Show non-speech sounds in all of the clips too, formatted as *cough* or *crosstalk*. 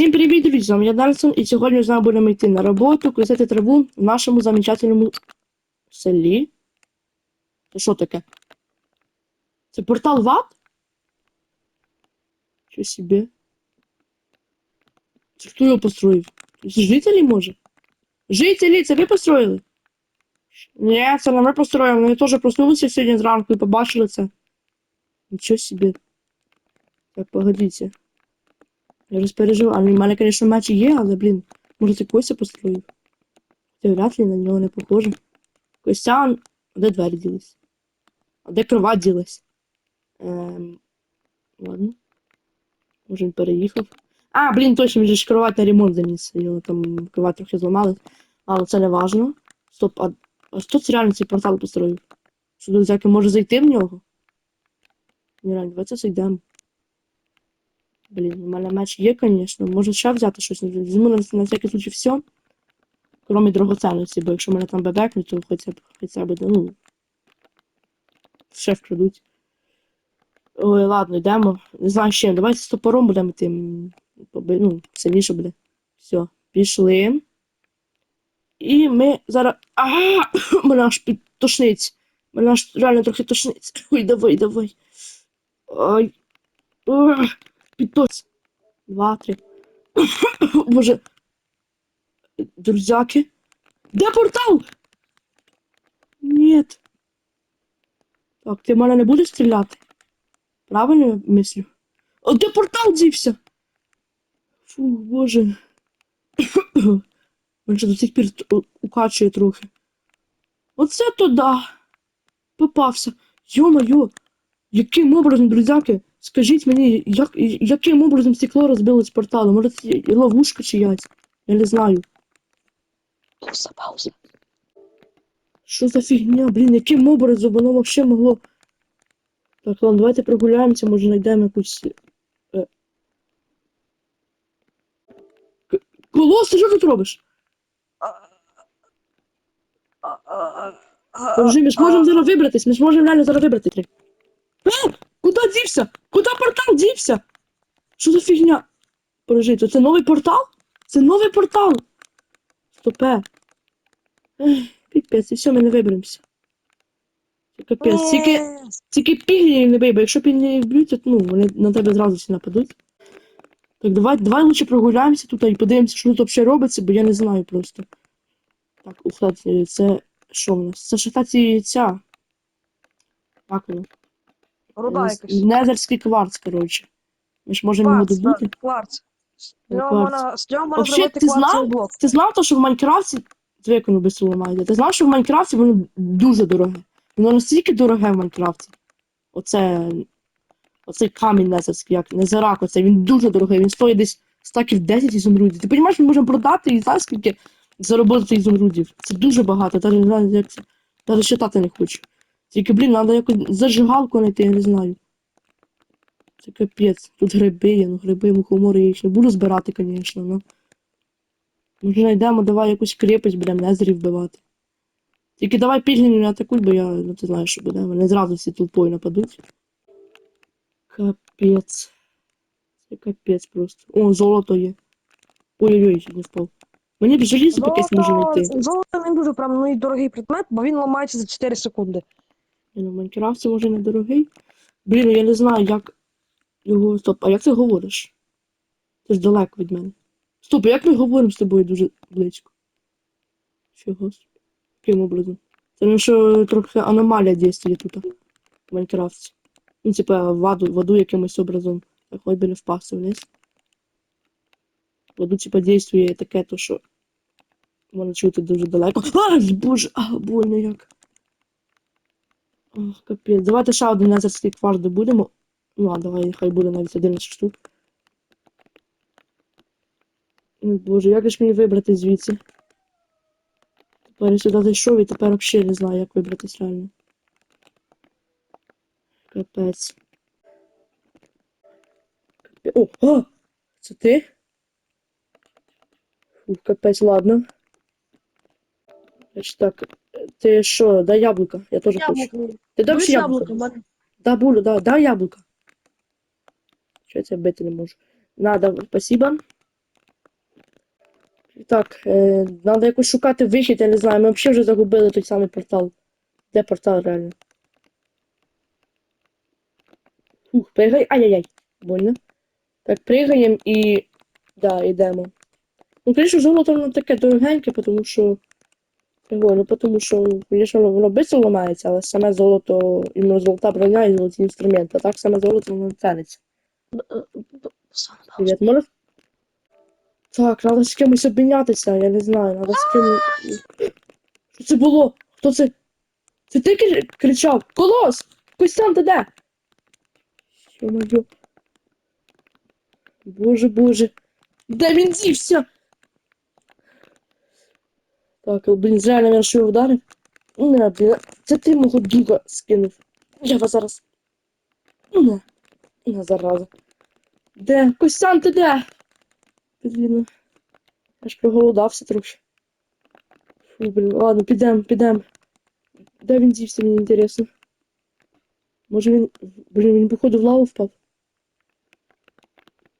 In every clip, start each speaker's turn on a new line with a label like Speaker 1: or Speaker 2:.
Speaker 1: Всім привіт, друзі! З вами я Нельсон, і сьогодні з нами будемо йти на роботу, косити траву в нашому замечательному селі. Це що таке? Це портал ВАД? Що собі? Це хто його построїв? Це жителі, може? Жителі, це ви построїли? Ні, це не ми построїли, ми теж проснулися сьогодні зранку і побачили це. Нічого собі. Так, погодіться. Я розпереживав. У мене, звісно, меч є, але, блін, може це Костя построїв. Хоча вряд ли на нього не похоже. Костя, он- а де двері ділись? А де кровать ділась? Ем... Ладно. Може він переїхав. А, блін, точно, він же ж кровать на ремонт заніс. Його там кровать трохи зламали. Але це не важно. Стоп, а, а хто це реально цей портал построїв? Що друзяки може зайти в нього? Ні, реально, давайте зайдемо. Блін, у мене меч є, звісно. Може ще взяти щось. Візьму на, на всякий случай все. Кроме драгоценності, бо якщо мене там бебекнуть, то хоча б хоча б, ну. Ще вкрадуть. Ой, ладно, йдемо. Не знаю ще. Давайте з топором будемо поби- Ну, сильніше буде. Все, пішли. І ми зараз. Ага! *coughs* Мене аж під тошниць. Мене аж реально трохи тошниць. *coughs* Ой, давай, давай. Ой. Ugh. Підтоць. Два, три. *coughs* Боже. Друзяки. Де портал? Нет. Так, ти в мене не будеш стріляти? Правильно я мислю? А де портал дівся? Фу, боже. *coughs* Він ще до сих пір укачує трохи. Оце то да. Попався. Йо-моє. Яким образом, друзяки? Скажіть мені, як, яким образом стекло розбилось з порталу? Може це ловушка чиясь? Я не знаю.
Speaker 2: Пауза, пауза.
Speaker 1: Що за фігня? Блін, яким образом воно вообще могло. Так, ладно, давайте прогуляємося, може знайдемо якусь. Е... Колос, ти що тут робиш? Подожди, ми ж можемо зараз вибратись, ми ж можемо реально зараз вибратись. А! Куди дівся? Куди портал дівся? Що за фігня? Подожди, то це новий портал? Це новий портал! Стопе. Піпець, і все, ми не виберемося. Капець. Тільки, тільки піглі не бий, бо якщо піглі вб'ють, ну, вони на тебе зразу всі нападуть. Так, давай, давай лучше прогуляємося тут і подивимося, що тут взагалі робиться, бо я не знаю просто. Так, ух, це що в нас? Це шатаці ця. Воно?
Speaker 2: Руда якась.
Speaker 1: Незерський кварц, коротше. Ми ж можемо його
Speaker 2: Кварц,
Speaker 1: добути.
Speaker 2: так, кварц. З
Speaker 1: Ну,
Speaker 2: нього
Speaker 1: кварц.
Speaker 2: можна, з нього можна
Speaker 1: Вообще,
Speaker 2: зробити
Speaker 1: ти
Speaker 2: кварцевий
Speaker 1: знав?
Speaker 2: блок.
Speaker 1: Ти знав то, що в Майнкрафті. Воно без ламається? Ти знав, що в Майнкрафті воно дуже дороге. Воно настільки дороге в Майнкрафті. Оце. Оцей камінь незерський, як незерак, оцей, він дуже дорогий, він стоїть десь стаків 10 ізумрудів. Ти розумієш, ми можемо продати і знаєш скільки заробити ізумрудів. Це дуже багато, навіть як це. Навіть читати не хочу. Тільки, блін, треба якось зажигалку знайти, я не знаю. Це капець. Тут гриби є, ну гриби, мухомори я їх не буду збирати, звісно, ну. Може знайдемо, давай якусь крепость будемо незерів вбивати. Тільки давай пільгів не атакуй, бо я, ну ти знаєш, що буде. Вони зразу всі толпою нападуть. Капець. Це капець просто. О, золото є. Ой-ой-ой, не впав. Мені б желізо якесь може знайти.
Speaker 2: золото не дуже прям ну, і дорогий предмет, бо він ламається за 4 секунди.
Speaker 1: Ну, в Майнкрафті може недорогий. Блін, ну я не знаю, як його. Стоп, а як ти говориш? Ти ж далеко від мене. Стоп, а як ми говоримо з тобою дуже близько? Чого? Яким образом? Це ну що трохи аномалія дійствує тут в Майнкрафті. Ну, типа, воду, воду якимось образом. Так хоч би не впасти вниз. Воду, типа, дійствує таке, то що. Можна чути дуже далеко. Ай, боже, а, больно як. Ох, капець. Давайте ще один незерський кварт добудемо. Ну, а давай, хай буде навіть 11 штук. Ой, боже, як же мені вибрати звідси? Тепер я сюди зайшов і тепер взагалі не знаю, як вибратись реально. Капець. Капе- О, а! Це ти? Фу, капець, ладно. Значить так, ти що, дай яблука, я хочу.
Speaker 2: Яблуко.
Speaker 1: Ти дав
Speaker 2: Дивись
Speaker 1: ще яблуко?
Speaker 2: яблуко.
Speaker 1: Да, булю, да, дай яблуко. Що я тебе бити не можу. Надо, спасибо. Так, е, треба якось шукати вихід, я не знаю. Ми взагалі вже загубили той самий портал. Де портал реально? Фух, пригай. Ай-яй-яй. Больно. Так, пригаємо і. Да, йдемо. Ну, звісно, золото воно таке дорогеньке, тому що. Прикольно, тому що, звісно, воно швидко ламається, але саме золото, іменно золота броня і золоті інструменти. А так саме золото воно не ціниться. Привіт, може? Так, треба з кимось обмінятися, я не знаю, треба з ким. Що це було? Хто це? Це ти кри- кричав? Колос! Костян, ти де? Що-моє? Боже, боже. Де він дівся? Так, блін, зря, наверное, що вдарив. Не, блін, це ти мого друга скинув. Я вас зараз. Не, не зараза. Де? Костян, ти де? Блін. Я ж проголодався трохи. Фу, блін, ладно, підем, підем. Де він дівся, мені інтересно. Може він. Блін, він походу в лаву впав.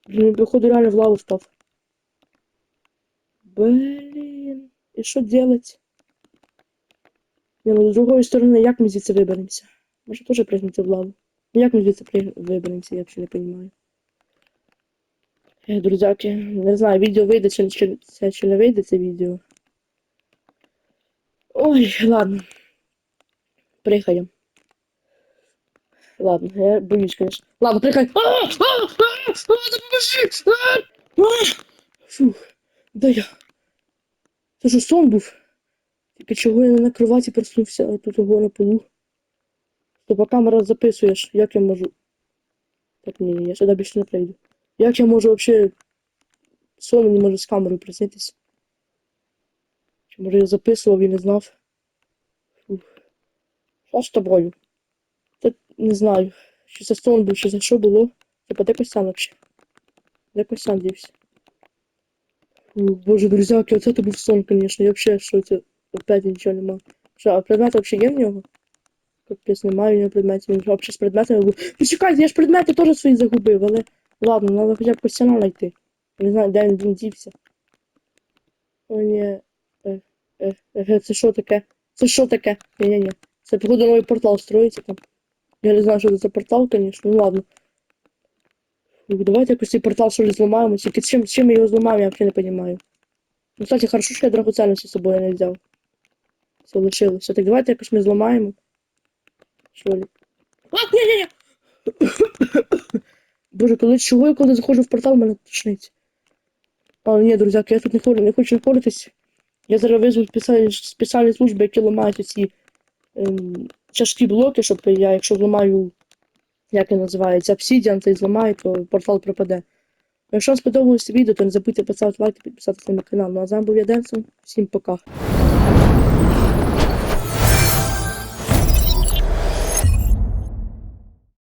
Speaker 1: Блін, він походу реально в лаву впав. Блін. І що делать? Ні, ну з другої сторони, як ми звідси виберемося? Може теж пригнути в лаву? Ну як ми звідси виберемося, я взагалі не розумію. Е, Друзяки, не знаю, відео вийде чи, чи, це, чи не вийде це відео. Ой, ладно. Приїхаємо. Ладно, я боюсь, конечно. Ладно, а. Фух, де я? Це ж сон був. Тільки чого я на кроваті проснувся, а тут його на полу. Тобто камера записуєш, як я можу. Так, ні, я сюди більше не прийду. Як я можу взагалі сон не можу з камерою приснитися? Чи може я записував і не знав? Фух. Що з тобою? Та не знаю. Що це сон був, що за що було? Типа де Костян вообще? Де Костян дівся? Боже, друзяки, оце то був сон, конечно. Я вообще що це опять нічого нема. Що, а предмет вообще є в нього? Капець, немає в нього предметів. Він взагалі з предметами був. Почекайте, я ж предмети теж свої загубив, але. Ладно, треба хоча б Костяна знайти. Не знаю, де він, він дівся. О, ні. Е, е, е, це що таке? Це що таке? Ні-ні-ні. Це, походу, новий портал строїться там. Я не знаю, що це за портал, звісно, ну ладно. Фух, давайте якось цей портал що ли зламаємо. Тільки чим, чим ми його зламаємо, я взагалі не розумію. Ну, кстати, хорошо, що я драгоценності з собою не взяв. Все лишилося. Так давайте якось ми зламаємо. Що ли? А, ні-ні-ні! *coughs* Боже, коли чого я коли заходжу в портал, мене тошнить. А, ні, друзяки, я тут не хочу, не хочу знаходитись. Я зараз визву спеціальні, спеціальні служби, які ламають ці ем, тяжкі блоки, щоб я, якщо зламаю, як він називається, обсідіан, то зламає, то портал пропаде. Якщо вам сподобалось відео, то не забудьте поставити лайк і підписатися на канал. Ну а з вами був я Денсон. Всім пока.